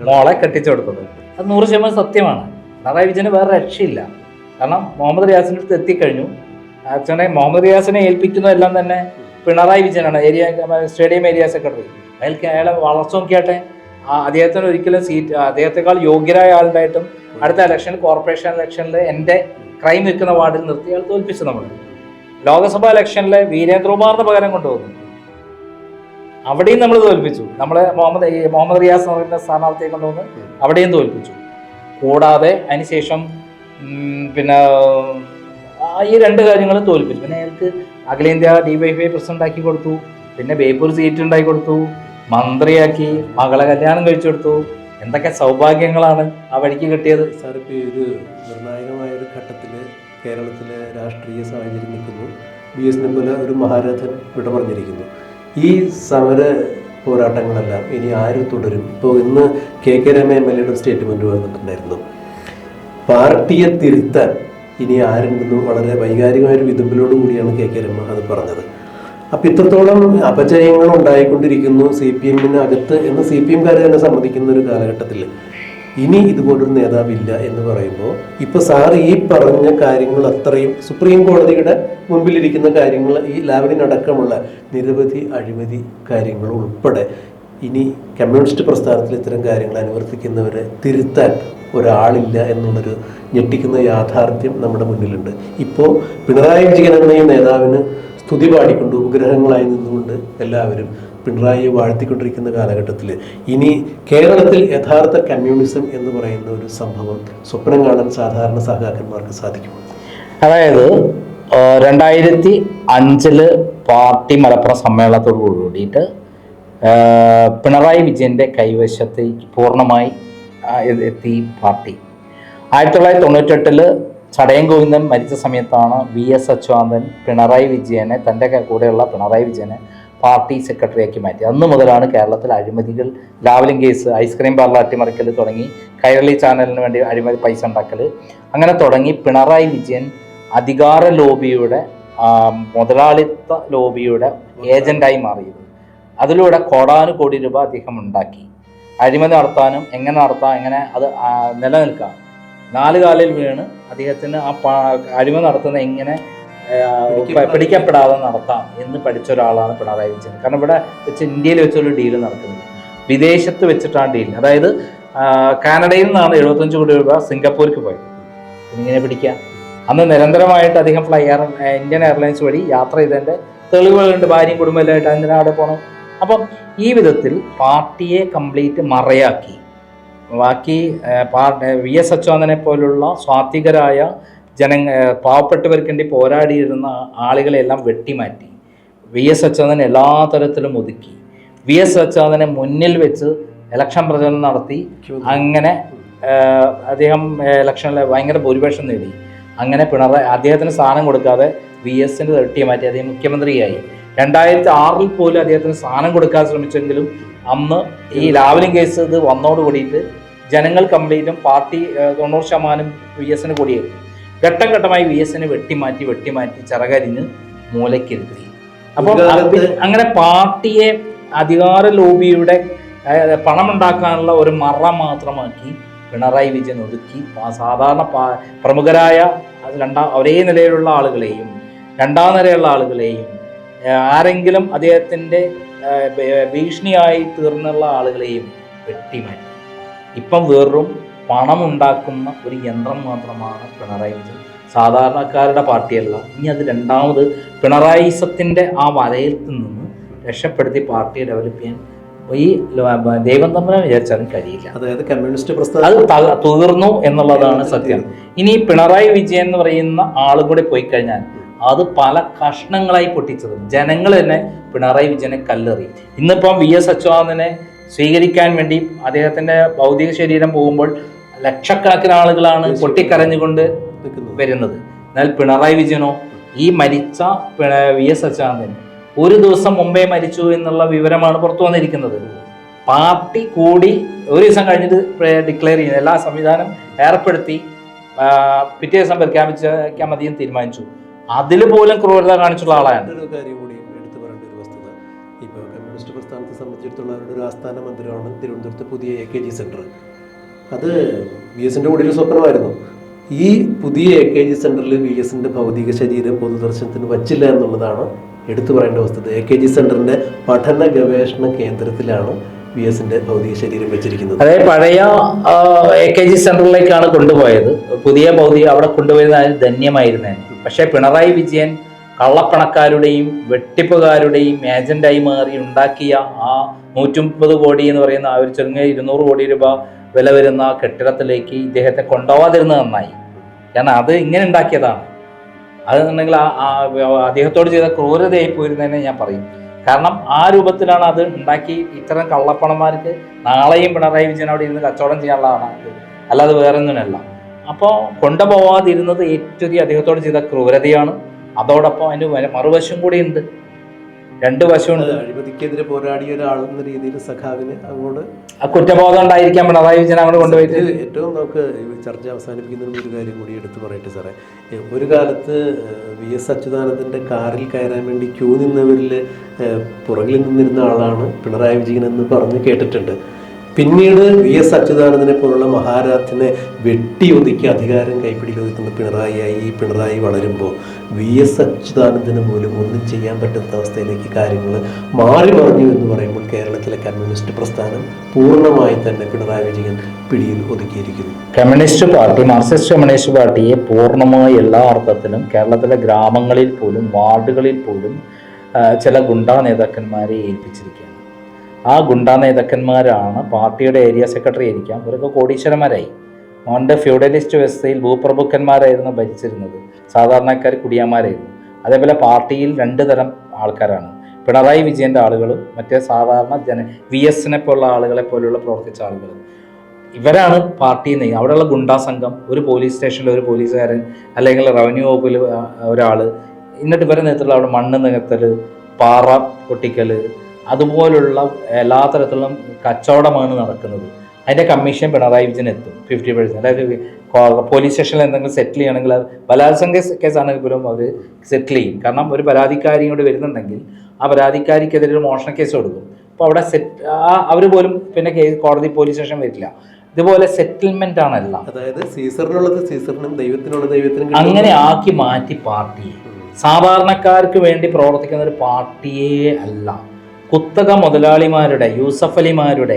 മോളെ കെട്ടിച്ചു കൊടുത്തത്. അത് നൂറ് ശതമാനം സത്യമാണ്. പിണറായി വിജയന് വേറെ രക്ഷയില്ല. കാരണം മുഹമ്മദ് റിയാസിന്റെ അടുത്ത് എത്തിക്കഴിഞ്ഞു. ആക്ച്വലി മുഹമ്മദ് റിയാസിനെ ഏൽപ്പിക്കുന്നതെല്ലാം തന്നെ പിണറായി വിജയനാണ്. Area stadium area secretary. അയാൾക്ക് അയാളെ വളർച്ച നോക്കിയാട്ടെ അദ്ദേഹത്തിന് ഒരിക്കലും സീറ്റ് അദ്ദേഹത്തെക്കാൾ യോഗ്യരായ ആളുണ്ടായിട്ടും അടുത്ത ഇലക്ഷൻ കോർപ്പറേഷൻ ഇലക്ഷനിൽ എന്റെ ക്രൈം നിൽക്കുന്ന വാർഡിൽ നിർത്തി അയാൾ തോൽപ്പിച്ചു നമ്മൾ ലോക്സഭാ ഇലക്ഷനിൽ വീരേന്ദ്രകുമാറിന് പകരം കൊണ്ടുവന്നു. അവിടെയും നമ്മൾ തോൽപ്പിച്ചു. നമ്മളെ മുഹമ്മദ് മുഹമ്മദ് റിയാസ് എന്ന് പറയുന്ന സ്ഥാനാർത്ഥിയെ കൊണ്ടുവന്ന് അവിടെയും തോൽപ്പിച്ചു. കൂടാതെ അതിനുശേഷം പിന്നെ ഈ രണ്ട് കാര്യങ്ങളും തോൽപ്പിച്ചു. പിന്നെ അയാൾക്ക് അഖിലേന്ത്യാ ഡിവൈഫൈ പ്രസിഡന്റ് ആക്കി കൊടുത്തു. പിന്നെ ബേപ്പൂർ സീറ്റ് ഉണ്ടാക്കി കൊടുത്തു. മന്ത്രിയാക്കി മകളെ കല്യാണം കഴിച്ചു കൊടുത്തു. എന്തൊക്കെ സൗഭാഗ്യങ്ങളാണ് ആ വഴിക്ക് കിട്ടിയത്. സാർ ഇപ്പോൾ ഒരു നിർണായകമായ ഒരു ഘട്ടത്തിൽ കേരളത്തിലെ രാഷ്ട്രീയ സാഹചര്യം നിൽക്കുന്നു. ബി എസിനെ പോലെ ഒരു മഹാരഥൻ വിട പറഞ്ഞിരിക്കുന്നു ഈ സമര പോരാട്ടങ്ങളെല്ലാം ഇനി ആര് തുടരും? ഇപ്പോൾ ഇന്ന് K K Rema M L എയുടെ സ്റ്റേറ്റ്മെന്റ് വന്നിട്ടുണ്ടായിരുന്നു. പാർട്ടിയെ തിരുത്താൻ ഇനി ആരുണ്ടെന്ന് വളരെ വൈകാരികമായ ഒരു വിതുമ്പിലോട് കൂടിയാണ് കെ കെ രമ അത് പറഞ്ഞത്. അപ്പം ഇത്രത്തോളം അപജയങ്ങൾ ഉണ്ടായിക്കൊണ്ടിരിക്കുന്നു സി പി എമ്മിന് അകത്ത് എന്ന് സി പി എംകാർ തന്നെ സമ്മതിക്കുന്ന ഒരു കാലഘട്ടത്തിൽ ഇനി ഇതുപോലൊരു നേതാവില്ല എന്ന് പറയുമ്പോൾ ഇപ്പൊ സാർ ഈ പറഞ്ഞ കാര്യങ്ങൾ അത്രയും സുപ്രീം കോടതിയുടെ മുമ്പിലിരിക്കുന്ന കാര്യങ്ങൾ ഈ ലാവലിനടക്കമുള്ള നിരവധി അഴിമതി കാര്യങ്ങൾ ഉൾപ്പെടെ ഇനി കമ്മ്യൂണിസ്റ്റ് പ്രസ്ഥാനത്തിൽ ഇത്തരം കാര്യങ്ങൾ അനുവർത്തിക്കുന്നവരെ തിരുത്താൻ ഒരാളില്ല എന്നുള്ളൊരു ഞെട്ടിക്കുന്ന യാഥാർത്ഥ്യം നമ്മുടെ മുന്നിലുണ്ട്. ഇപ്പോൾ പിണറായി വിജയൻ നേതാവിന് സ്തുതി പാടിക്കൊണ്ട് ഉപഗ്രഹങ്ങളായി നിന്നുകൊണ്ട് എല്ലാവരും പിണറായിയെ വാഴ്ത്തിക്കൊണ്ടിരിക്കുന്ന കാലഘട്ടത്തിൽ ഇനി കേരളത്തിൽ യഥാർത്ഥ കമ്മ്യൂണിസം എന്ന് പറയുന്ന ഒരു സംഭവം സ്വപ്നം കാണാൻ സാധാരണ സഹാക്കന്മാർക്ക് സാധിക്കും അതായത് രണ്ടായിരത്തി അഞ്ചിൽ പാർട്ടി മലപ്പുറം സമ്മേളനത്തോട് കൂടിയിട്ട് പിണറായി വിജയന്റെ കൈവശത്തേക്ക് പൂർണമായി എത്തി പാർട്ടി. ആയിരത്തി തൊള്ളായിരത്തി തൊണ്ണൂറ്റെട്ടിൽ ചടയം ഗോവിന്ദൻ മരിച്ച സമയത്താണ് വി എസ് അച്യുതാനന്ദൻ പിണറായി വിജയനെ തന്റെ കൂടെയുള്ള പിണറായി വിജയനെ പാർട്ടി സെക്രട്ടറിയാക്കി മാറ്റി. അന്ന് മുതലാണ് കേരളത്തിൽ അഴിമതികൾ Lavalin case ice cream parlour അട്ടിമറിക്കൽ തുടങ്ങി കൈരളി ചാനലിന് വേണ്ടി അഴിമതി പൈസ ഉണ്ടാക്കൽ അങ്ങനെ തുടങ്ങി പിണറായി വിജയൻ അധികാര ലോബിയുടെ മുതലാളിത്ത ലോബിയുടെ ഏജന്റായി മാറിയത്. അതിലൂടെ കോടാനുകോടി രൂപ അദ്ദേഹം ഉണ്ടാക്കി. അഴിമതി നടത്താനും എങ്ങനെ നടത്താം എങ്ങനെ അത് നിലനിൽക്കാം. നാല് കാലിൽ വീണ് അദ്ദേഹത്തിന് ആ അഴിമതി നടത്തുന്ന എങ്ങനെ പിടിക്കപ്പെടാതെ നടത്താം എന്ന് പഠിച്ച ഒരാളാണ് പിണറായി വിജയൻ. കാരണം ഇവിടെ വെച്ച് ഇന്ത്യയിൽ വെച്ചൊരു ഡീൽ നടക്കുന്നത് വിദേശത്ത് വെച്ചിട്ടാണ് ഡീൽ അതായത് കാനഡയിൽ നിന്നാണ് എഴുപത്തഞ്ച് കോടി രൂപ സിംഗപ്പൂർക്ക് പോയത്. ഇങ്ങനെ പിടിക്കുക അന്ന് നിരന്തരമായിട്ട് അദ്ദേഹം ഫ്ലൈ എയർ ഇന്ത്യൻ എയർലൈൻസ് വഴി യാത്ര ചെയ്തതിന്റെ തെളിവുകളുണ്ട് ഭാര്യയും കുടുംബമെല്ലാമായിട്ട് അതിന് അവിടെ പോകണം അപ്പം ഈ വിധത്തിൽ പാർട്ടിയെ കംപ്ലീറ്റ് മറയാക്കി. ബാക്കി വി എസ് അച്യുതാനനെ പോലുള്ള സ്വാത്വികരായ ജന പാവപ്പെട്ടവർക്ക് വേണ്ടി പോരാടിയിരുന്ന ആളുകളെല്ലാം വെട്ടിമാറ്റി. വി എസ് അച്യുതൻ എല്ലാ തരത്തിലും ഒതുക്കി. വി എസ് അച്യുതനെ മുന്നിൽ വെച്ച് ഇലക്ഷൻ പ്രചരണം നടത്തി. അങ്ങനെ അദ്ദേഹം ഇലക്ഷനിൽ ഭയങ്കര ഭൂരിപക്ഷം നേടി. അങ്ങനെ പിണറായി അദ്ദേഹത്തിന് സ്ഥാനം കൊടുക്കാതെ വി എസിന് തട്ടിയെ മാറ്റി അദ്ദേഹം മുഖ്യമന്ത്രിയായി. രണ്ടായിരത്തി ആറിൽ പോലും അദ്ദേഹത്തിന് സ്ഥാനം കൊടുക്കാൻ ശ്രമിച്ചെങ്കിലും അന്ന് ഈ ലാവലിംഗ് കേസ് ഇത് വന്നോട് കൂടിയിട്ട് ജനങ്ങൾ കംപ്ലീറ്റും പാർട്ടി തൊണ്ണൂറ് ശതമാനം വി എസിന് കൂടിയായിരുന്നു. ഘട്ടം ഘട്ടമായി വി എസിനെ വെട്ടിമാറ്റി വെട്ടിമാറ്റി ചിറകരിഞ്ഞ് മൂലക്കിരുത്തി അപ്പോൾ അങ്ങനെ പാർട്ടിയെ അധികാര ലോബിയുടെ പണം പണമുണ്ടാക്കാനുള്ള ഒരു മറ മാത്രമാക്കി പിണറായി വിജയൻ ഒതുക്കി സാധാരണ പ്രമുഖരായ രണ്ടാം ഒരേ നിലയിലുള്ള ആളുകളെയും രണ്ടാം നിലയുള്ള ആളുകളെയും ആരെങ്കിലും അദ്ദേഹത്തിന്റെ ഭീഷണിയായി തീർന്നുള്ള ആളുകളെയും വെട്ടിമാറ്റി. ഇപ്പം വെറും പണം ഉണ്ടാക്കുന്ന ഒരു യന്ത്രം മാത്രമാണ് പിണറായി വിജയൻ. സാധാരണക്കാരുടെ പാർട്ടിയല്ല. ഇനി അത് രണ്ടാമത് പിണറായിസത്തിന്റെ ആ വലയത്തിൽ നിന്ന് രക്ഷപ്പെടുത്തി പാർട്ടിയെ ഡെവലപ്പ് ചെയ്യാൻ ഈ ദൈവം തമ്മിൽ വിചാരിച്ചാലും കഴിയില്ല. അതായത് കമ്മ്യൂണിസ്റ്റ് പ്രസ്ഥാനം അത് തീർന്നു എന്നുള്ളതാണ് സത്യം. ഇനി പിണറായി വിജയൻ എന്ന് പറയുന്ന ആളും കൂടി പോയി കഴിഞ്ഞാൽ അത് പല കഷ്ണങ്ങളായി പൊട്ടിച്ചത്. ജനങ്ങൾ തന്നെ പിണറായി വിജയനെ കല്ലെറി. ഇന്നിപ്പം വി എസ് അച്യുതാനന്ദനെ സ്വീകരിക്കാൻ വേണ്ടി അദ്ദേഹത്തിന്റെ ഭൗതിക ശരീരം പോകുമ്പോൾ ലക്ഷക്കണക്കിന് ആളുകളാണ് പൊട്ടിക്കരഞ്ഞുകൊണ്ട് വരുന്നത്. എന്നാൽ പിണറായി വിജയനോ ഈ മരിച്ച പിണ- വി എസ് അച്യുതാനന്ദൻ ഒരു ദിവസം മുമ്പേ മരിച്ചു എന്നുള്ള വിവരമാണ് പുറത്തു വന്നിരിക്കുന്നത്. പാർട്ടി കൂടി ഒരു ദിവസം കഴിഞ്ഞിട്ട് ഡിക്ലെയർ ചെയ്യുന്നത് എല്ലാ സംവിധാനം ഏർപ്പെടുത്തി പിറ്റേ ദിവസം പ്രഖ്യാപിച്ചാൽ മതിയെന്ന് തീരുമാനിച്ചു. അതിൽ പോലും ക്രൂരത കാണിച്ചുള്ള ആളാണ് ഇപ്പോൾ കമ്മ്യൂണിസ്റ്റ് പ്രസ്ഥാനത്തെ സംബന്ധിച്ചിടത്തോളം അവരുടെ ഒരു ആസ്ഥാന മന്ദിരമാണ് തിരുവനന്തപുരത്ത് പുതിയ എ കെ ജി സെന്റർ അത് വി എസിന്റെ കൂടെ ഒരു സ്വപ്നമായിരുന്നു. ഈ പുതിയ എ കെ ജി സെന്ററിൽ വി എസിന്റെ ഭൗതിക ശരീരം പൊതുദർശനത്തിന് വച്ചില്ല എന്നുള്ളതാണ് എടുത്തു പറയേണ്ട വസ്തുത. എ കെ ജി സെന്ററിന്റെ പഠന ഗവേഷണ കേന്ദ്രത്തിലാണ് വി എസിന്റെ ഭൗതിക ശരീരം വെച്ചിരിക്കുന്നത്. അതായത് പഴയ എ കെ ജി സെന്ററിലേക്കാണ് കൊണ്ടുപോയത്. പുതിയ ഭൗതിക അവിടെ കൊണ്ടുപോയത് ധന്യമായിരുന്നേനെ. പക്ഷേ പിണറായി വിജയൻ കള്ളപ്പണക്കാരുടെയും വെട്ടിപ്പുകാരുടെയും ഏജന്റായി മാറി ഉണ്ടാക്കിയ ആ നൂറ്റിമുപ്പത് കോടി എന്ന് പറയുന്ന ആ ഒരു ചെറുങ്ങ ഇരുന്നൂറ് കോടി രൂപ വില വരുന്ന കെട്ടിടത്തിലേക്ക് ഇദ്ദേഹത്തെ കൊണ്ടുപോകാതിരുന്നത് നന്നായി. കാരണം അത് ഇങ്ങനെ ഉണ്ടാക്കിയതാണ്. അതെന്നുണ്ടെങ്കിൽ ആ അദ്ദേഹത്തോട് ചെയ്ത ക്രൂരതയായി പോയിരുന്നതിനെ ഞാൻ പറയും. കാരണം ആ രൂപത്തിലാണ് അത് ഉണ്ടാക്കി ഇത്തരം കള്ളപ്പണന്മാർക്ക് നാളെയും പിണറായി വിജയൻ അവിടെ ഇരുന്ന് കച്ചവടം ചെയ്യാനുള്ളതാണ്. അല്ലാതെ വേറെ ഒന്നിനല്ല അപ്പോൾ കൊണ്ടുപോവാതിരുന്നത് ഏറ്റവും അദ്ദേഹത്തോട് ചെയ്ത ക്രൂരതയാണ്. അതോടൊപ്പം അതിന് മറുവശം കൂടി ഉണ്ട്. രണ്ട് വശമുണ്ട് അഴിമതിക്കെതിരെ പോരാടിയ ഒരാളെന്ന രീതിയിൽ സഖാവിന് അങ്ങോട്ട് ആ കുറ്റബോധം ഉണ്ടായിരിക്കാൻ പിണറായി വിജയൻ അങ്ങോട്ട് കൊണ്ടുപോയിട്ട്. ഏറ്റവും നമുക്ക് ചർച്ച അവസാനിപ്പിക്കുന്ന ഒരു കാര്യം കൂടി എടുത്തു പറയട്ടെ സാറേ. ഒരു കാലത്ത് വി എസ് അച്യുതാനന്ദന്റെ കാറിൽ കയറാൻ വേണ്ടി ക്യൂ നിന്നവരിൽ പുറകിൽ നിന്നിരുന്ന ആളാണ് പിണറായി വിജയൻ എന്ന് പറഞ്ഞ് കേട്ടിട്ടുണ്ട്. പിന്നീട് വി എസ് അച്യുതാനന്ദനെ പോലുള്ള മഹാരാജനെ വെട്ടിയൊതുക്കി അധികാരം കൈപ്പിടിക്കുന്ന പിണറായി പിണറായിയായി ഈ പിണറായി വളരുമ്പോൾ വി എസ് അച്യുതാനന്ദന് പോലും ഒന്നും ചെയ്യാൻ പറ്റാത്ത അവസ്ഥയിലേക്ക് കാര്യങ്ങൾ മാറി മറിഞ്ഞു എന്ന് പറയുമ്പോൾ കേരളത്തിലെ കമ്മ്യൂണിസ്റ്റ് പ്രസ്ഥാനം പൂർണമായി തന്നെ പിണറായി വിജയൻ പിടിയിൽ ഒതുക്കിയിരിക്കുന്നു. കമ്മ്യൂണിസ്റ്റ് പാർട്ടി മാർക്സിസ്റ്റ് കമ്മ്യൂണിസ്റ്റ് പാർട്ടിയെ പൂർണമായി എല്ലാ അർത്ഥത്തിലും കേരളത്തിലെ ഗ്രാമങ്ങളിൽ പോലും വാർഡുകളിൽ പോലും ചില ഗുണ്ടാ നേതാക്കന്മാരെ ഏൽപ്പിച്ചിരിക്കുകയാണ്. ആ ഗുണ്ടാ നേതാക്കന്മാരാണ് പാർട്ടിയുടെ ഏരിയ സെക്രട്ടറി ആയിരിക്കാം. ഇവരൊക്കെ കോടീശ്വരന്മാരായി. മോന്റെ ഫ്യൂഡലിസ്റ്റ് വ്യവസ്ഥയിൽ ഭൂപ്രഭുക്കന്മാരായിരുന്നു ഭരിച്ചിരുന്നത്. സാധാരണക്കാർ കുടിയാന്മാരായിരുന്നു. അതേപോലെ പാർട്ടിയിൽ രണ്ട് തരം ആൾക്കാരാണ്. പിണറായി വിജയന്റെ ആളുകളും മറ്റേ സാധാരണ ജന വി എസിനെ പോലുള്ള ആളുകളെ പോലെയുള്ള പ്രവർത്തിച്ച ആളുകളും. ഇവരാണ് പാർട്ടിയിൽ നിന്ന് അവിടെയുള്ള ഗുണ്ടാ സംഘം ഒരു പോലീസ് സ്റ്റേഷനിലെ ഒരു പോലീസുകാരൻ അല്ലെങ്കിൽ റവന്യൂ വകുപ്പിൽ ഒരാൾ എന്നിട്ട് ഇവരെ നേതൃത്വത്തിൽ അവിടെ മണ്ണ് നികത്തൽ പാറ പൊട്ടിക്കൽ അതുപോലുള്ള എല്ലാ തരത്തിലുള്ള കച്ചവടമാണ് നടക്കുന്നത്. അതിന്റെ കമ്മീഷൻ പിണറായി വിജയൻ എത്തും ഫിഫ്റ്റി പെർസെന്റ് അതായത് പോലീസ് സ്റ്റേഷനിൽ എന്തെങ്കിലും സെറ്റിൽ ചെയ്യണമെങ്കിൽ അത് ബലാത്സംഗ കേസാണെങ്കിൽ പോലും അവർ സെറ്റിൽ ചെയ്യും. കാരണം ഒരു പരാതിക്കാരി ഇങ്ങോട്ട് വരുന്നുണ്ടെങ്കിൽ ആ പരാതിക്കാരിക്കെതിരെ ഒരു മോഷണ കേസ് കൊടുക്കും. അപ്പോൾ അവിടെ സെറ്റ് ആ അവർ പോലും പിന്നെ കേസ് കോടതി പോലീസ് സ്റ്റേഷൻ വരില്ല. ഇതുപോലെ സെറ്റിൽമെന്റ് ആണല്ല. അതായത് സീസറിനുള്ളത് സീസറിനും ദൈവത്തിനുള്ളത് ദൈവത്തിനും അങ്ങനെ ആക്കി മാറ്റി പാർട്ടിയെ. സാധാരണക്കാർക്ക് വേണ്ടി പ്രവർത്തിക്കുന്ന ഒരു പാർട്ടിയേ അല്ല. കുത്തക മുതലാളിമാരുടെ യൂസഫ് അലിമാരുടെ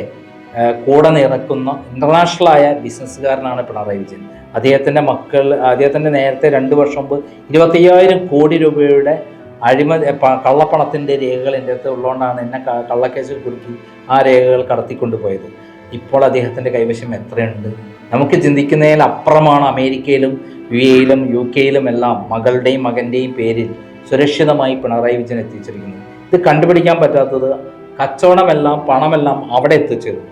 കൂടെ നിറക്കുന്ന ഇന്റർനാഷണലായ ബിസിനസ്സുകാരനാണ് പിണറായി വിജയൻ. അദ്ദേഹത്തിന്റെ മക്കൾ അദ്ദേഹത്തിന്റെ നേരത്തെ രണ്ട് വർഷം മുമ്പ് ഇരുപത്തയ്യായിരം കോടി രൂപയുടെ അഴിമതി കള്ളപ്പണത്തിന്റെ രേഖകൾ എന്റെ അടുത്ത് ഉള്ളതുകൊണ്ടാണ് എന്നെ കള്ളക്കേസിൽ കുടുക്കി ആ രേഖകൾ കടത്തിക്കൊണ്ടുപോയത്. ഇപ്പോൾ അദ്ദേഹത്തിന്റെ കൈവശം എത്രയുണ്ട്? നമുക്ക് ചിന്തിക്കുന്നതിൽ അപ്പുറമാണ് അമേരിക്കയിലും യു എയിലും യു കെയിലും എല്ലാം മകളുടെയും മകന്റെയും പേരിൽ സുരക്ഷിതമായി പിണറായി വിജയൻ എത്തിച്ചിരിക്കുന്നത്. ഇത് കണ്ടുപിടിക്കാൻ പറ്റാത്തത് കച്ചവടമെല്ലാം പണമെല്ലാം അവിടെ എത്തിച്ചേരുന്നു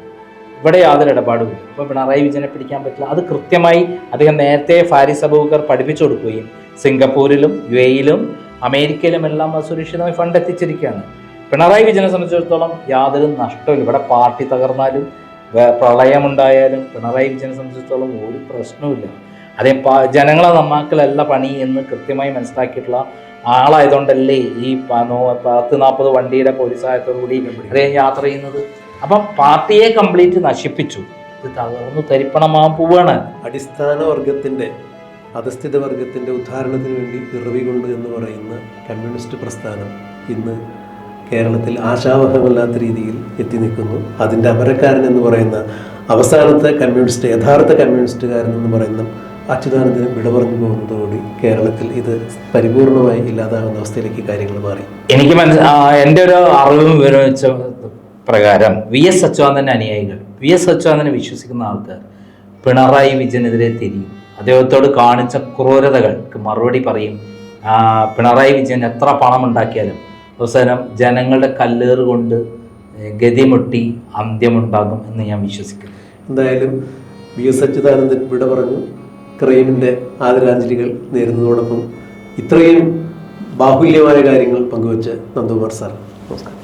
ഇവിടെ യാതൊരു ഇടപാടുമില്ല. അപ്പോൾ പിണറായി വിജയനെ പിടിക്കാൻ പറ്റില്ല. അത് കൃത്യമായി അദ്ദേഹം നേരത്തെ ഫാരിസ് അബൂക്കർ പഠിപ്പിച്ചു കൊടുക്കുകയും സിംഗപ്പൂരിലും യു എയിലും അമേരിക്കയിലും എല്ലാം സുരക്ഷിതമായി ഫണ്ട് എത്തിച്ചിരിക്കുകയാണ്. പിണറായി വിജയനെ സംബന്ധിച്ചിടത്തോളം യാതൊരു നഷ്ടമില്ല ഇവിടെ പാർട്ടി തകർന്നാലും പ്രളയമുണ്ടായാലും പിണറായി വിജയനെ സംബന്ധിച്ചിടത്തോളം ഒരു പ്രശ്നവുമില്ല. അതേ ജനങ്ങളെ നന്നാക്കലല്ല പണി എന്ന് കൃത്യമായി മനസ്സിലാക്കിയിട്ടുള്ള ആളായതുകൊണ്ടല്ലേ ഈ പത്ത് നാൽപ്പത് വണ്ടിയുടെ പോലീസ് കൂടി അദ്ദേഹം യാത്ര ചെയ്യുന്നത്. അപ്പം പാർട്ടിയെ കംപ്ലീറ്റ് നശിപ്പിച്ചു. ഇത് തകർന്നു തരിപ്പണമാ പോവാണ്. അടിസ്ഥാന വർഗത്തിന്റെ അധസ്ഥിത വർഗത്തിന്റെ ഉദ്ധാരണത്തിന് വേണ്ടി പിറവി കൊണ്ട് എന്ന് പറയുന്ന കമ്മ്യൂണിസ്റ്റ് പ്രസ്ഥാനം ഇന്ന് കേരളത്തിൽ ആശാവഹമല്ലാത്ത രീതിയിൽ എത്തി നിൽക്കുന്നു. അതിന്റെ അമരക്കാരൻ എന്ന് പറയുന്ന അവസാനത്തെ കമ്മ്യൂണിസ്റ്റ് യഥാർത്ഥ കമ്മ്യൂണിസ്റ്റുകാരൻ എന്ന് പറയുന്ന അച്യുതാനന്ദന് വിട പറഞ്ഞു പോകുന്നതോടുകൂടി കേരളത്തിൽ ഇത് പരിപൂർണമായി ഇല്ലാതാകുന്ന അവസ്ഥയിലേക്ക് കാര്യങ്ങൾ മാറി. എനിക്ക് മനസ്സ് എന്റെ ഒരു അറിവും വിവരവും വെച്ച പ്രകാരം വി എസ് അച്യുതാനന്ദന്റെ അനുയായികൾ വി എസ് അച്യുതാനന്ദനെ വിശ്വസിക്കുന്ന ആൾക്കാർ പിണറായി വിജയനെതിരെ തിരിയും. അദ്ദേഹത്തോട് കാണിച്ച ക്രൂരതകൾക്ക് മറുപടി പറയും പിണറായി വിജയൻ എത്ര പണം ഉണ്ടാക്കിയാലും അവസാനം ജനങ്ങളുടെ കല്ലേറ് കൊണ്ട് ഗതിമുട്ടി അന്ത്യമുണ്ടാകും എന്ന് ഞാൻ വിശ്വസിക്കുന്നു. എന്തായാലും വി എസ് അച്യുതാനന്ദൻ ഇവിടെ പറഞ്ഞു ക്രൈമിന്റെ ആദരാഞ്ജലികൾ നേരുന്നതോടൊപ്പം ഇത്രയും ബാഹുല്യമായ കാര്യങ്ങൾ പങ്കുവച്ച് നന്ദകുമാർ സാർ. നമസ്കാരം.